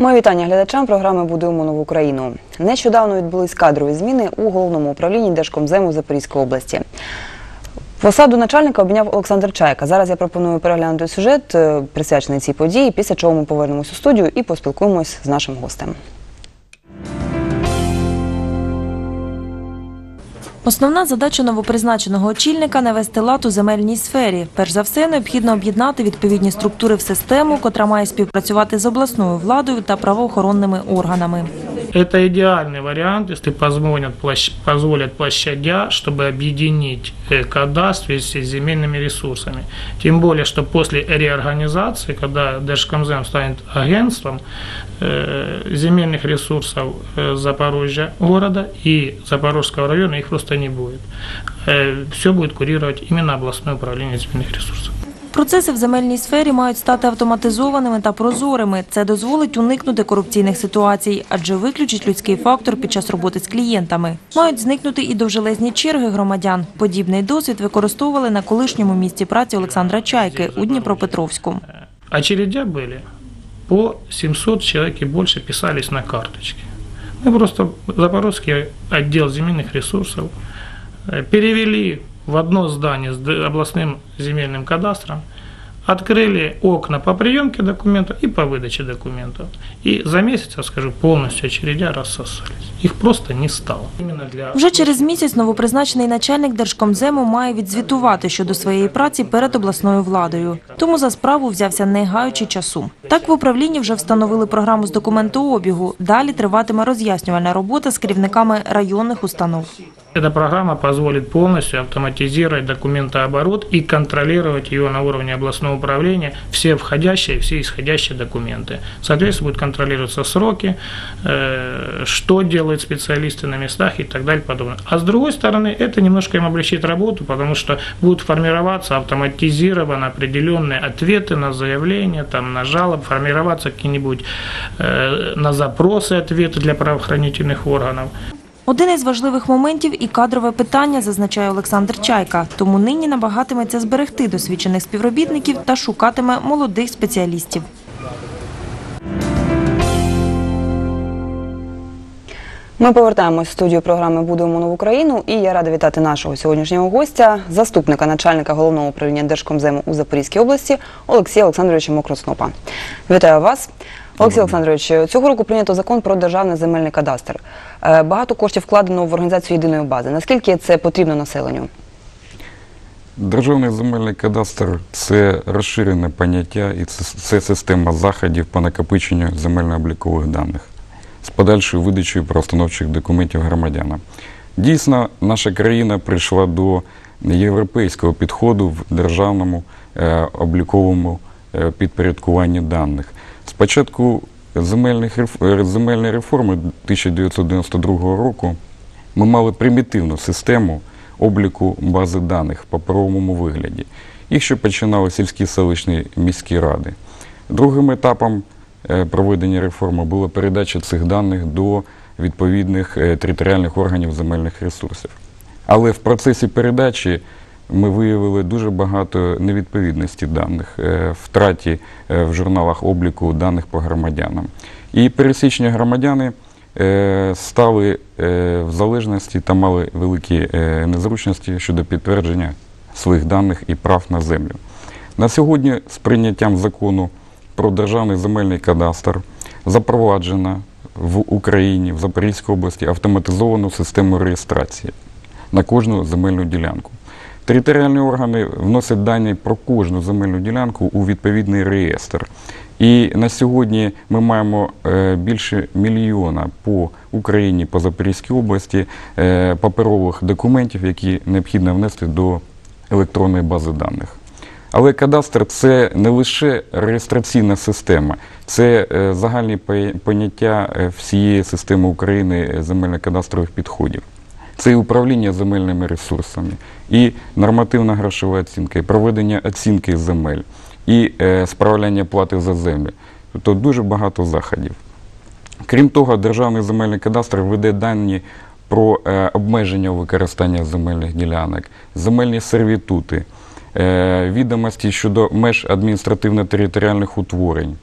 Моє вітання глядачам програми Будуємо нову Україну. Нещодавно відбулись кадрові зміни у головному управлінні Держкомзему Запорізької області. Посаду начальника обміняв Олександр Чайка. Зараз я пропоную переглянути сюжет, е, присвячений цій події, після чого ми повернемось у студію і поспілкуємось з нашим гостем. Основна задача новопризначеного очільника навести лад у земельній сфері. Перш за все, необхідно об'єднати відповідні структури в систему, котра має співпрацювати з обласною владою та правоохоронними органами. Это идеальный вариант, если позволят, площ- позволят площадя, чтобы объединить э, кадастр с земельными ресурсами. Тем более, что после реорганизации, когда Держкомзем станет агентством э, земельных ресурсов э, Запорожья города и Запорожского района, их просто не будет. Все будет курировать именно областное управление земельных ресурсов. Процеси в земельній сфері мають стати автоматизованими та прозорими. Це дозволить уникнути корупційних ситуацій, адже виключить людський фактор під час роботи з клієнтами. Мають зникнути і довжелезні черги громадян. Подібний досвід використовували на колишньому місці праці Олександра Чайки у Дніпропетровську. Очередя были по 700 человек и больше писались на карточке. Мы просто Запорожский отдел земельных ресурсов э, перевели в одно здание с д- областным земельным кадастром, открыли окна по приемке документов и по выдаче документов. И за месяц, я скажу, полностью очередя рассосались. Их просто не стало. Именно для Вже через місяць новопризначений начальник Держкомзему має відзвітувати щодо своєї праці перед обласною владою. Тому за справу взявся не гаючи часу. Так в управлінні вже встановили програму з документообігу. Далі триватиме роз'яснювальна робота з керівниками районних установ. Эта программа позволит полностью автоматизировать документооборот и контролировать ее на уровне областного управления, все входящие и все исходящие документы. Соответственно, будут контролироваться сроки, э, что делают специалисты на местах и так далее. Подобное. А с другой стороны, это немножко им облегчит работу, потому что будут формироваться автоматизированно определенные ответы на заявления, там, на жалобы, формироваться какие-нибудь э, на запросы ответы для правоохранительных органов. Один із важливих моментів і кадрове питання, зазначає Олександр Чайка. Тому нині намагатиметься зберегти досвідчених співробітників та шукатиме молодих спеціалістів. Ми повертаємось в студію програми Будуємо нову Україну. І я рада вітати нашого сьогоднішнього гостя, заступника начальника головного управління Держкомзему у Запорізькій області Олексія Олександровича Мокроснопа. Вітаю вас. Олексій Олександрович, цього року прийнято закон про державний земельний кадастр. Е, Багато коштів вкладено в організацію єдиної бази. Наскільки це потрібно населенню? Державний земельний кадастр це розширене поняття і це, система заходів по накопиченню земельно-облікових даних з подальшою видачею правоустановчих документів громадянам. Дійсно, наша країна прийшла до європейського підходу в державному е, обліковому е, підпорядкуванні даних. Спочатку земельних, е, земельної реформи 1992 року ми мали примітивну систему обліку бази даних в паперовому вигляді. Їх ще починали сільські селищні міські ради. Другим етапом е, проведення реформи була передача цих даних до відповідних е, територіальних органів земельних ресурсів. Але в процесі передачі ми виявили дуже багато невідповідності даних, е, втраті е, в журналах обліку даних по громадянам. І пересічні громадяни е, стали в залежності та мали великі незручності щодо підтвердження своїх даних і прав на землю. На сьогодні з прийняттям закону про державний земельний кадастр запроваджена в Україні, в Запорізькій області автоматизовану систему реєстрації на кожну земельну ділянку. Територіальні органи вносять дані про кожну земельну ділянку у відповідний реєстр. І на сьогодні ми маємо е, більше мільйона по Україні, по Запорізькій області е, паперових документів, які необхідно внести до електронної бази даних. Але кадастр це не лише реєстраційна система, це е, загальні поняття всієї системи України земельно-кадастрових підходів. Це і управління земельними ресурсами, і нормативна грошова оцінка, і проведення оцінки земель, і е, справляння плати за землю. Тобто дуже багато заходів. Крім того, Державний земельний кадастр веде дані про е, обмеження використання земельних ділянок, земельні сервітути, е, відомості щодо меж адміністративно-територіальних утворень,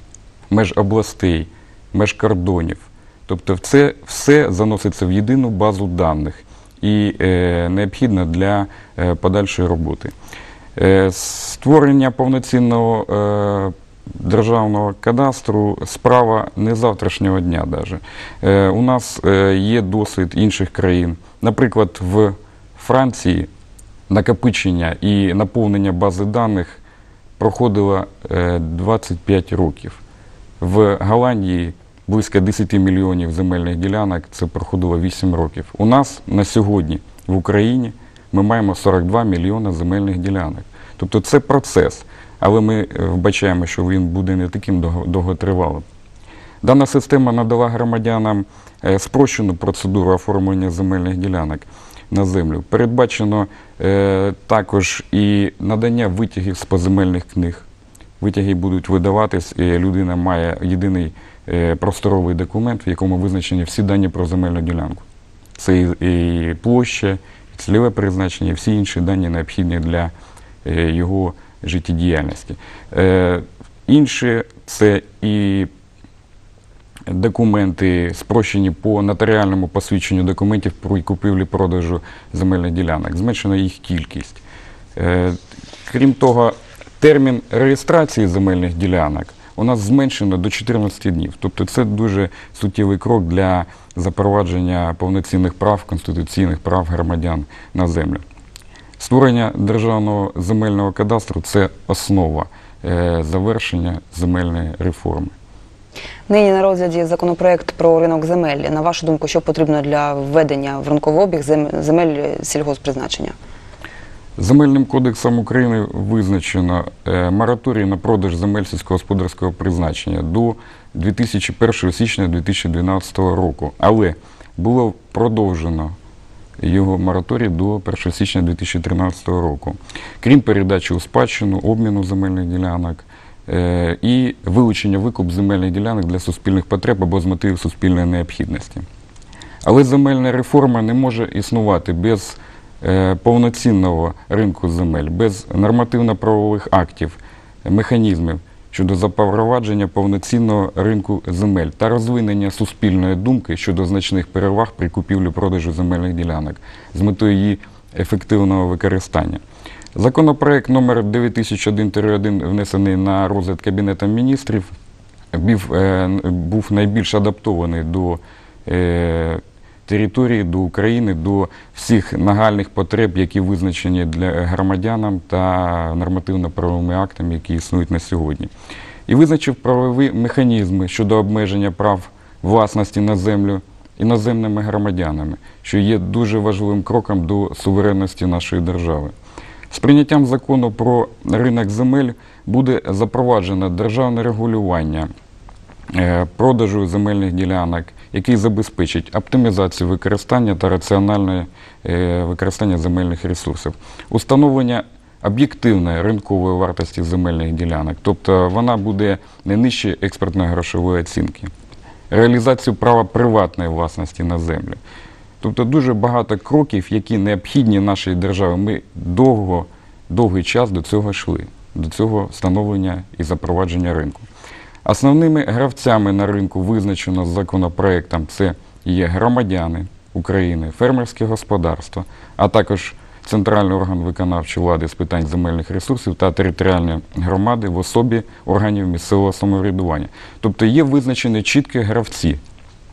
меж областей, меж кордонів. Тобто це все заноситься в єдину базу даних і е, необхідно для е, подальшої роботи. Е, створення повноцінного державного кадастру справа не завтрашнього дня. Даже. У нас є досвід інших країн. Наприклад, в Франції накопичення і наповнення бази даних проходило е, 25 років. В Голландії близько 10 мільйонів земельних ділянок це проходило 8 років. У нас на сьогодні в Україні ми маємо 42 мільйони земельних ділянок. Тобто це процес, але ми е, вбачаємо, що він буде не таким довготривалим. Дана система надала громадянам е, спрощену процедуру оформлення земельних ділянок на землю. Передбачено е, також і надання витягів з поземельних книг. Витяги будуть видаватись, і людина має єдиний просторовий документ, в якому визначені всі дані про земельну ділянку. Це і, площа, і цільове призначення, і всі інші дані необхідні для е, його життєдіяльності. Е, інші це і документи спрощені по нотаріальному посвідченню документів про купівлі-продажу земельних ділянок. Зменшена їх кількість. Е, Крім того, термін реєстрації земельних ділянок у нас зменшено до 14 днів. Тобто це дуже суттєвий крок для запровадження повноцінних прав, конституційних прав громадян на землю. Створення державного земельного кадастру це основа е, завершення земельної реформи. Нині на розгляді законопроект про ринок земель. На вашу думку, що потрібно для введення в ринковий обіг зем- земель сільгоспризначення? Земельним кодексом України визначено е, мораторій на продаж земель сільськогосподарського призначення до 2001 січня 2012 року. Але було продовжено його мораторій до 1 січня 2013 року. Крім передачі у спадщину, обміну земельних ділянок е, і вилучення викуп земельних ділянок для суспільних потреб або з мотивів суспільної необхідності. Але земельна реформа не може існувати без повноцінного ринку земель, без нормативно-правових актів, механізмів щодо запровадження повноцінного ринку земель та розвинення суспільної думки щодо значних переваг при купівлі-продажу земельних ділянок з метою її ефективного використання. Законопроект номер 9001-1, внесений на розгляд Кабінетом міністрів, був, е, найбільш адаптований до е, території, до України, до всіх нагальних потреб, які визначені для громадянам та нормативно-правовими актами, які існують на сьогодні. І визначив правові механізми щодо обмеження прав власності на землю іноземними громадянами, що є дуже важливим кроком до суверенності нашої держави. З прийняттям закону про ринок земель буде запроваджено державне регулювання продажу земельних ділянок, який забезпечить оптимізацію використання та раціональне е, використання земельних ресурсів, установлення об'єктивної ринкової вартості земельних ділянок, тобто вона буде не нижче експертної грошової оцінки, реалізацію права приватної власності на землю. Тобто дуже багато кроків, які необхідні нашій державі. Ми довго, довгий час до цього йшли, до цього встановлення і запровадження ринку. Основними гравцями на ринку визначено законопроектом це є громадяни України, фермерські господарства, а також центральний орган виконавчої влади з питань земельних ресурсів та територіальні громади в особі органів місцевого самоврядування. Тобто є визначені чіткі гравці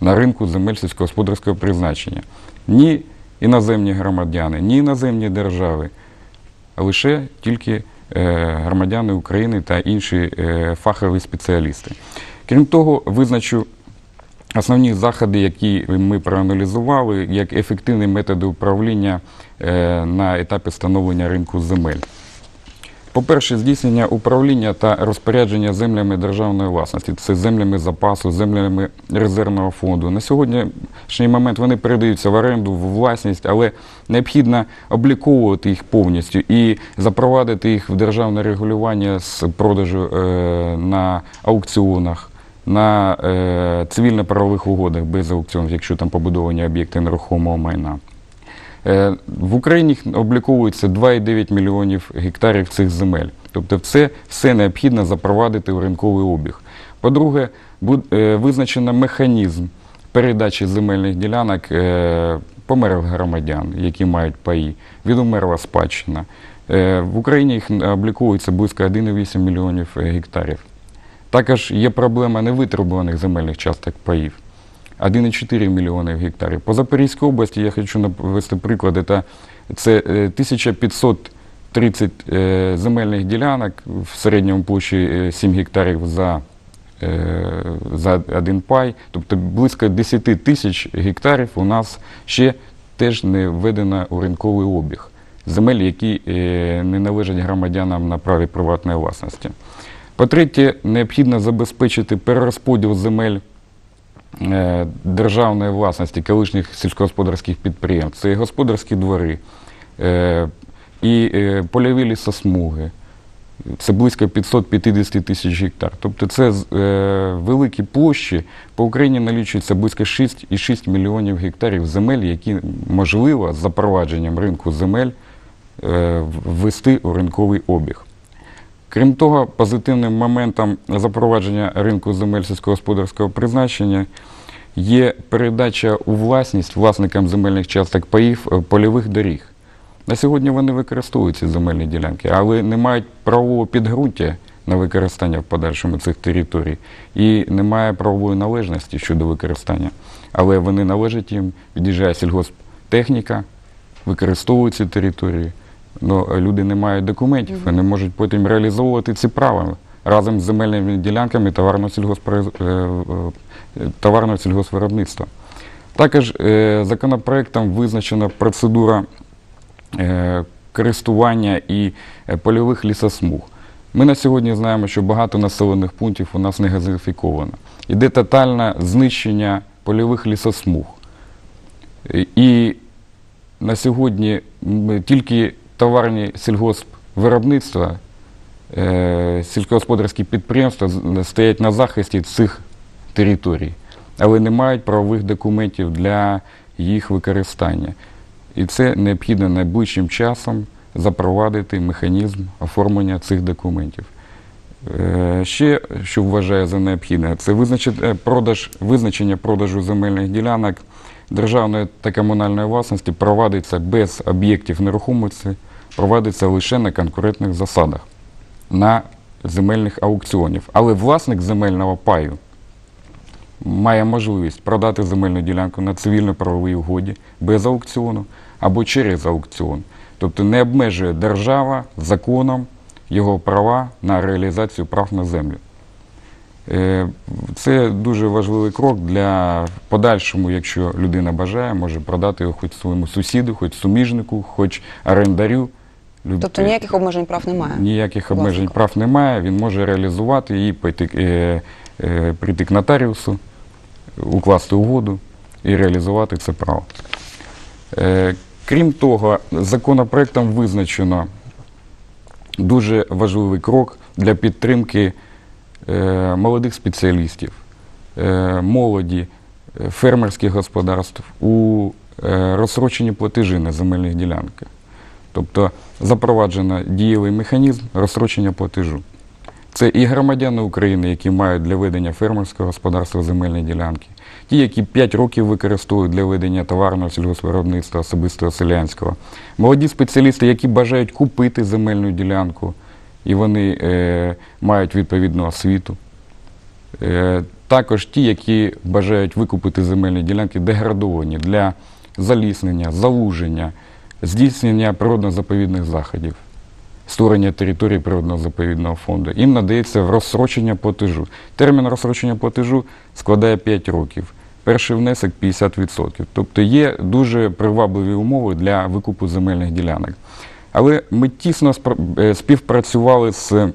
на ринку земель сільськогосподарського призначення. Ні іноземні громадяни, ні іноземні держави, а лише тільки громадяни України та інші е, фахові спеціалісти. Крім того, визначу основні заходи, які ми проаналізували, як ефективні методи управління е, на етапі встановлення ринку земель. По-перше, здійснення управління та розпорядження землями державної власності, це землями запасу, землями резервного фонду. На сьогоднішній момент вони передаються в оренду, в власність, але необхідно обліковувати їх повністю і запровадити їх в державне регулювання з продажу е, на аукціонах. На е, цивільно-правових угодах без аукціонів, якщо там побудовані об'єкти нерухомого майна. Е, В Україні обліковується 2,9 мільйонів гектарів цих земель. Тобто це все необхідно запровадити в ринковий обіг. По-друге, е, визначено механізм передачі земельних ділянок е, померлих громадян, які мають паї, відумерла спадщина. Е, В Україні їх обліковується близько 1,8 мільйонів гектарів. Також є проблема невитребуваних земельних часток паїв. 1,4 мільйони гектарів. По Запорізькій області я хочу навести приклади. Та це е, 1530 е, земельних ділянок в середньому площі е, 7 гектарів за, е, за один пай. Тобто близько 10 тисяч гектарів у нас ще теж не введено у ринковий обіг. Земель, які е, не належать громадянам на праві приватної власності. По-третє, необхідно забезпечити перерозподіл земель е, державної власності колишніх сільськогосподарських підприємств. Це і господарські двори, е, і е, польові лісосмуги. Це близько 550 тисяч гектар. Тобто це е, великі площі. По Україні налічується близько 6,6 мільйонів гектарів земель, які можливо з запровадженням ринку земель е, ввести у ринковий обіг. Крім того, позитивним моментом запровадження ринку земель сільськогосподарського призначення є передача у власність власникам земельних часток паїв е, польових доріг. На сьогодні вони використовують ці земельні ділянки, але не мають правового підґрунтя на використання в подальшому цих територій і немає правової належності щодо використання. Але вони належать їм, від'їжджає сільгосптехніка, використовують ці території. Але люди не мають документів і не можуть потім реалізовувати ці права разом з земельними ділянками товарного, сільгоспри- е, е, сільгоспвиробництва. Також е, законопроектом визначена процедура користування і польових лісосмуг. Ми на сьогодні знаємо, що багато населених пунктів у нас не газифіковано. Іде тотальне знищення польових лісосмуг. І на сьогодні тільки товарні сільгоспвиробництва, е, сільськогосподарські підприємства стоять на захисті цих територій, але не мають правових документів для їх використання. І це необхідно найближчим часом запровадити механізм оформлення цих документів. Е, Ще, що вважаю за необхідне, це е, визначення продажу земельних ділянок державної та комунальної власності провадиться без об'єктів нерухомості, провадиться лише на конкурентних засадах, на земельних аукціонів. Але власник земельного паю має можливість продати земельну ділянку на цивільно-правовій угоді без аукціону або через аукціон. Тобто не обмежує держава законом його права на реалізацію прав на землю. Е, Це дуже важливий крок для подальшому, якщо людина бажає, може продати його хоч своєму сусіду, хоч суміжнику, хоч орендарю. Тобто ніяких обмежень прав немає. Ніяких обмежень прав немає, він може реалізувати і пойти, е, е, прийти к нотаріусу, укласти угоду і реалізувати це право. Е, крім того, законопроектом визначено дуже важливий крок для підтримки е, молодих спеціалістів, е, молоді, е, фермерських господарств у е, розсроченні платежі на земельних ділянках. Тобто запроваджено дієвий механізм розстрочення платежу. Це і громадяни України, які мають для ведення фермерського господарства земельні ділянки, ті, які 5 років використовують для ведення товарного сільгоспвиробництва особистого селянського, молоді спеціалісти, які бажають купити земельну ділянку, і вони е, мають відповідну освіту. Е, також ті, які бажають викупити земельні ділянки, деградовані для заліснення, залуження, здійснення природно-заповідних заходів, створення території природно-заповідного фонду. Їм надається розсрочення платежу. Термін розсрочення платежу складає 5 років. Перший внесок 50%. Тобто є дуже привабливі умови для викупу земельних ділянок. Але ми тісно е, співпрацювали з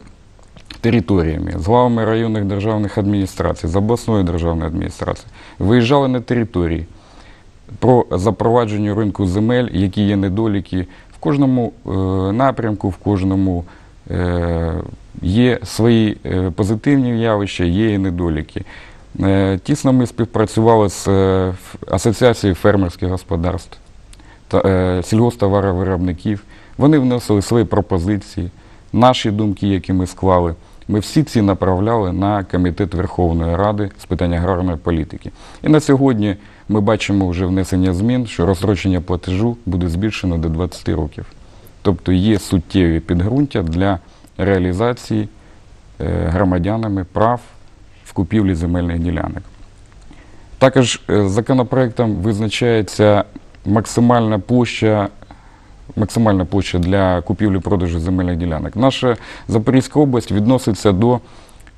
територіями, з главами районних державних адміністрацій, з обласною державною адміністрацією. Виїжджали на території про запровадження ринку земель, які є недоліки. В кожному е, напрямку, в кожному е, є свої позитивні явища, є і недоліки. Тісно ми співпрацювали з е, Асоціацією фермерських господарств та е, сільгосптоваровиробників. Вони вносили свої пропозиції, наші думки, які ми склали ми всі ці направляли на Комітет Верховної Ради з питань аграрної політики. І на сьогодні ми бачимо вже внесення змін, що розстрочення платежу буде збільшено до 20 років. Тобто є суттєві підґрунтя для реалізації е, громадянами прав в купівлі земельних ділянок. Також е, законопроектом визначається максимальна площа, максимальна площа для купівлі-продажу земельних ділянок. Наша Запорізька область відноситься до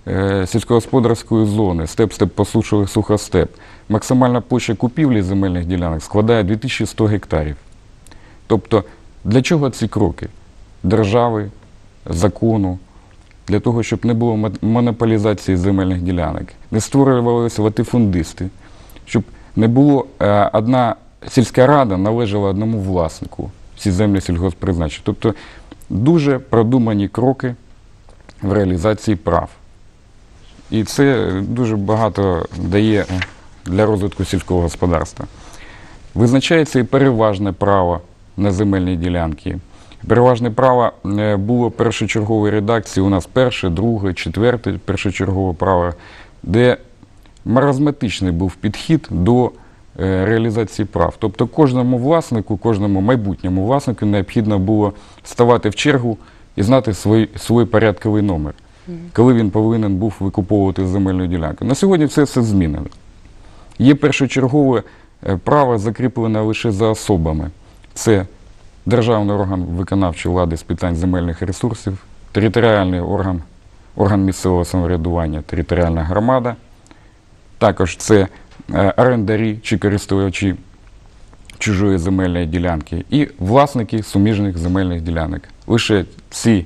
е, сільськогосподарської зони степ-степ посушливий сухостеп. Максимальна площа купівлі земельних ділянок складає 2100 гектарів. Тобто, для чого ці кроки? Держави, закону, для того, щоб не було монополізації земельних ділянок, не створювалися латифундисти, щоб не було е, одна сільська рада належала одному власнику всі землі сільгоспризначення. Тобто дуже продумані кроки в реалізації прав. І це дуже багато дає для розвитку сільського господарства. Визначається і переважне право на земельні ділянки. Переважне право е, було першочергової редакції. У нас перше, друге, четверте першочергове право, де маразматичний був підхід до реалізації прав. Тобто кожному власнику, кожному майбутньому власнику необхідно було ставати в чергу і знати свій, свій порядковий номер, коли він повинен був викуповувати земельну ділянку. На сьогодні це все змінено. Є першочергове е, право закріплене лише за особами. Це державний орган виконавчої влади з питань земельних ресурсів, територіальний орган, орган місцевого самоврядування, територіальна громада. Також це е, орендарі чи користувачі чужої земельної ділянки і власники суміжних земельних ділянок. Лише ці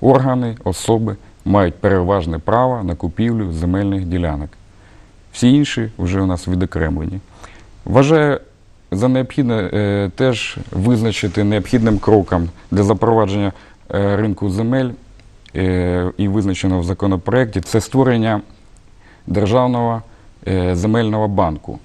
органи, особи мають переважне право на купівлю земельних ділянок. Всі інші вже у нас відокремлені. Вважаю за необхідне е, теж визначити необхідним кроком для запровадження е, ринку земель е, і визначено в законопроекті це створення державного е, земельного банку.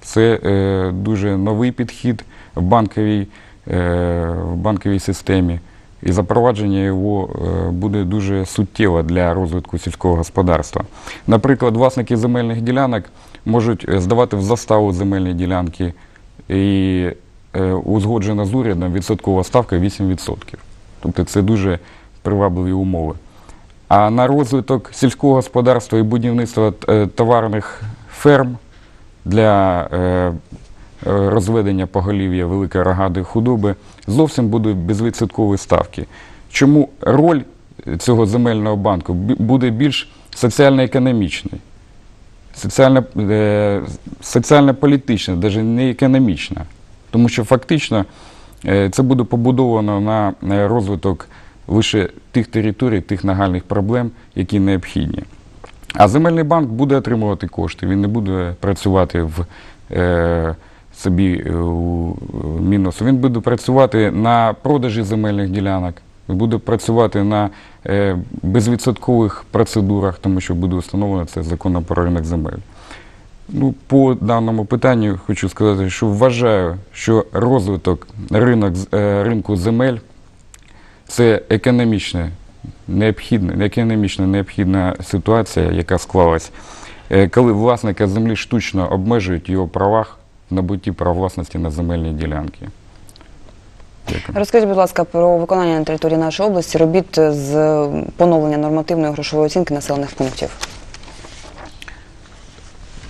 Це е, дуже новий підхід в банковій, е, в банковій системі. І запровадження його е, буде дуже суттєво для розвитку сільського господарства. Наприклад, власники земельних ділянок можуть е, здавати в заставу земельні ділянки і е, узгоджена з урядом відсоткова ставка 8%. Тобто це дуже привабливі умови. А на розвиток сільського господарства і будівництва е, товарних ферм для е, е, розведення поголів'я великої рогатої худоби зовсім будуть безвідсоткові ставки. Чому роль цього земельного банку буде більш соціально-економічною? Соціально, соціально-політична, навіть не економічна. Тому що фактично це буде побудовано на розвиток лише тих територій, тих нагальних проблем, які необхідні. А земельний банк буде отримувати кошти, він не буде працювати в е, собі е, у е, мінусу. Він буде працювати на продажі земельних ділянок, буде працювати на е, безвідсоткових процедурах, тому що буде встановлено це законом про ринок земель. Ну, по даному питанню хочу сказати, що вважаю, що розвиток ринок, е, ринку земель це економічне необхідна, економічно необхідна ситуація, яка склалась, е, коли власника землі штучно обмежують його правах набутті прав власності на земельні ділянки. Дякую. Розкажіть, будь ласка, про виконання на території нашої області робіт з поновлення нормативної грошової оцінки населених пунктів.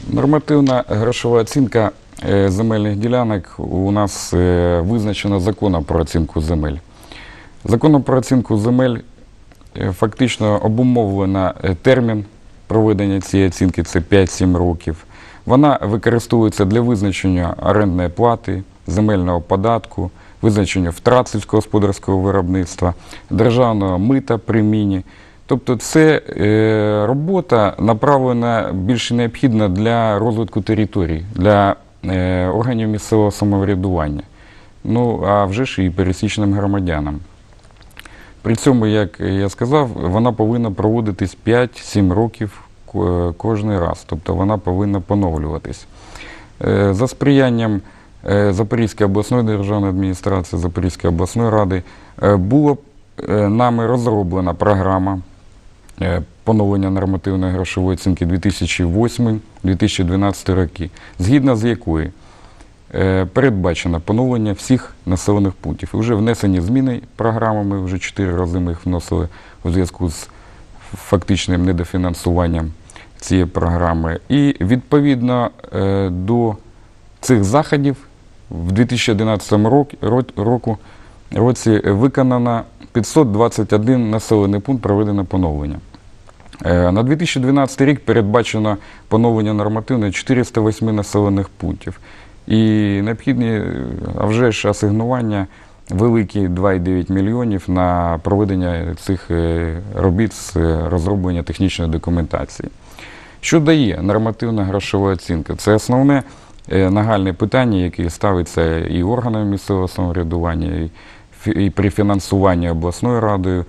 Нормативна грошова оцінка е, земельних ділянок у нас е, визначена законом про оцінку земель. Законом про оцінку земель е, фактично обумовлена е, термін проведення цієї оцінки це 5-7 років. Вона використовується для визначення орендної плати, земельного податку, визначення втрат сільськогосподарського виробництва, державного мита при міні. Тобто це е, робота направлена більш необхідна для розвитку територій, для е, органів місцевого самоврядування. Ну, а вже ж і пересічним громадянам. При цьому, як я сказав, вона повинна проводитись 5-7 років кожний раз, тобто вона повинна поновлюватись. Е, За сприянням е, Запорізької обласної державної адміністрації, Запорізької обласної ради е, була нами розроблена програма поновлення нормативної грошової оцінки 2008-2012 роки, згідно з якої е, передбачено поновлення всіх населених пунктів. Вже внесені зміни програмами, вже чотири рази ми їх вносили у зв'язку з фактичним недофінансуванням цієї програми. І відповідно е, до цих заходів в 2011 року, році виконано 521 населений пункт проведено поновлення. Е, На 2012 рік передбачено поновлення нормативної 408 населених пунктів. І необхідні, а вже ж асигнування великі 2,9 мільйонів на проведення цих е, робіт з е, розроблення технічної документації. Що дає нормативна грошова оцінка? Це основне е, нагальне питання, яке ставиться і органами місцевого самоврядування, і, при фінансуванні обласною радою,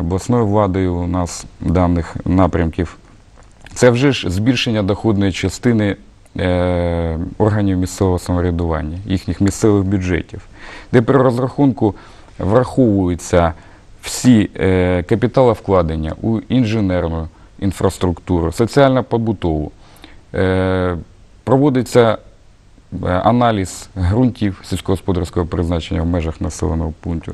обласною владою у нас даних напрямків. Це вже ж збільшення доходної частини органів місцевого самоврядування, їхніх місцевих бюджетів, де при розрахунку враховуються всі е, капіталовкладення у інженерну інфраструктуру, соціально-побутову. Е, проводиться е, аналіз ґрунтів сільськогосподарського призначення в межах населеного пункту.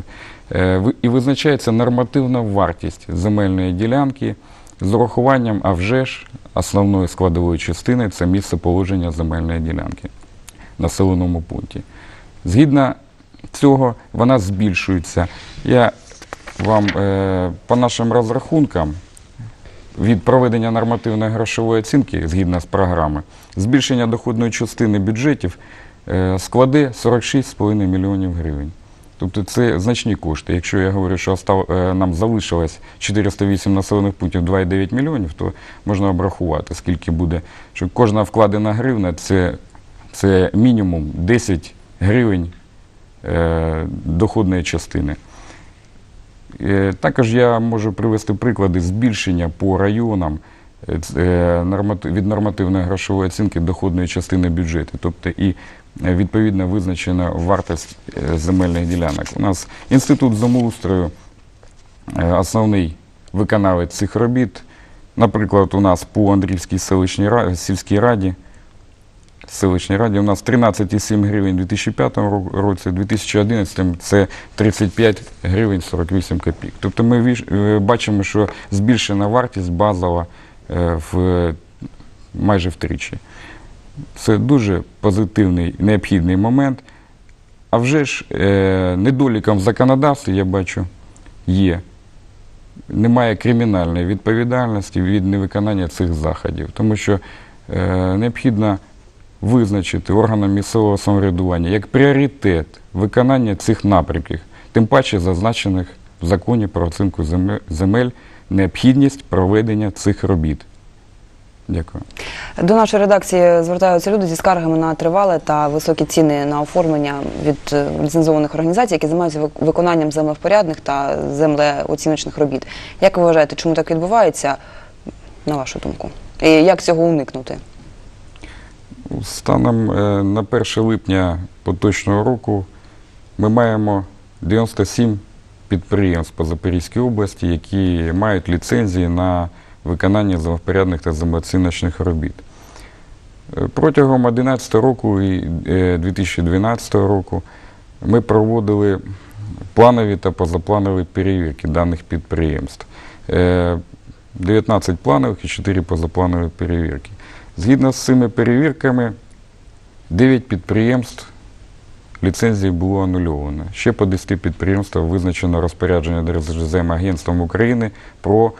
Е, І визначається нормативна вартість земельної ділянки з урахуванням, а вже ж, основної складової частини це місце положення земельної ділянки в населеному пункті. Згідно цього вона збільшується. Я вам е, по нашим розрахункам від проведення нормативної грошової оцінки згідно з програми, збільшення доходної частини бюджетів е, складе 46,5 мільйонів гривень. Тобто це значні кошти. Якщо я говорю, що е, нам залишилось 408 населених пунктів 2,9 мільйонів, то можна обрахувати, скільки буде. Що кожна вкладена гривна це, це мінімум 10 гривень е, доходної частини. Е, Також я можу привести приклади збільшення по районам е, від нормативної грошової оцінки доходної частини бюджету, тобто і е, відповідно визначена вартість е, земельних ділянок. У нас інститут землеустрою основний виконавець цих робіт. Наприклад, у нас по Андрівській селищній ра- сільській раді селищній раді у нас 13,7 гривень у 2005 році, у 2011 це 35 гривень 48 копійок. Тобто ми бачимо, що збільшена вартість базова в майже втричі. Це дуже позитивний, необхідний момент. А вже ж е, недоліком в законодавстві, я бачу, є. Немає кримінальної відповідальності від невиконання цих заходів, тому що е, необхідно визначити органам місцевого самоврядування як пріоритет виконання цих напрямків, тим паче зазначених в законі про оцінку земель необхідність проведення цих робіт. Дякую. До нашої редакції звертаються люди зі скаргами на тривале та високі ціни на оформлення від е, ліцензованих організацій, які займаються виконанням землевпорядних та землеоціночних робіт. Як ви вважаєте, чому так відбувається, на вашу думку? І як цього уникнути? Станом е, на 1 липня поточного року ми маємо 97 підприємств по Запорізькій області, які мають ліцензії на виконання землевпорядних та землеоціночних робіт. Е, Протягом 2011 року і е, 2012 року ми проводили планові та позапланові перевірки даних підприємств. Е, 19 планових і 4 позапланові перевірки. Згідно з цими перевірками, 9 підприємств ліцензії було анульовано. Ще по 10 підприємствах визначено розпорядження Держземагентством України про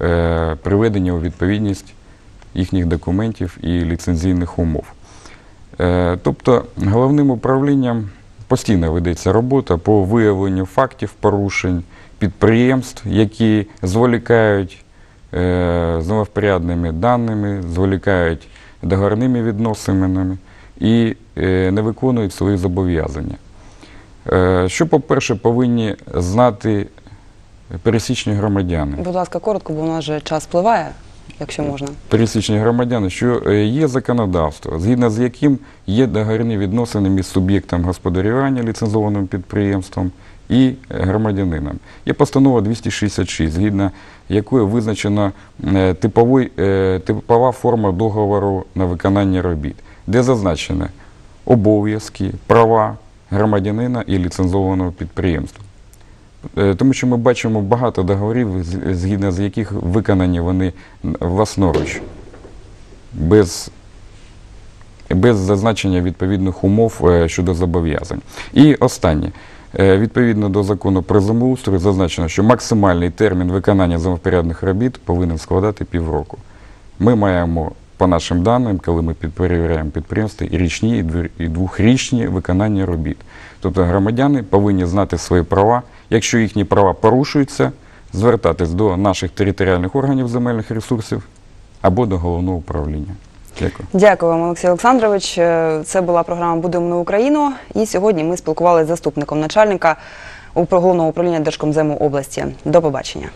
е, приведення у відповідність їхніх документів і ліцензійних умов. Е, тобто головним управлінням постійно ведеться робота по виявленню фактів порушень підприємств, які зволікають е, з новопорядними даними, зволікають договорними відносинами і не виконують свої зобов'язання. Е, Що, по-перше, повинні знати пересічні громадяни. Будь ласка, коротко, бо у нас же час впливає, якщо можна. пересічні громадяни, що е, є законодавство, згідно з яким є договірні відносини між суб'єктом господарювання ліцензованим підприємством і громадянином. Є постанова 266, згідно якої визначена е, е, типова форма договору на виконання робіт, де зазначено обов'язки, права громадянина і ліцензованого підприємства. Е, Тому що ми бачимо багато договорів, згідно з яких виконані вони власноруч, без, без зазначення відповідних умов е, щодо зобов'язань. І останнє. Е, Відповідно до закону про землеустрій зазначено, що максимальний термін виконання землепорядних робіт повинен складати півроку. Ми маємо, по нашим даним, коли ми перевіряємо підприємства, і річні, і двохрічні виконання робіт. Тобто громадяни повинні знати свої права. Якщо їхні права порушуються, звертатись до наших територіальних органів земельних ресурсів або до головного управління. Дякую. Дякую вам, Олексій Олександрович. Е, Це була програма Будемо нову Україну. І сьогодні ми спілкувалися з заступником начальника головного управління Держкомзему області. До побачення.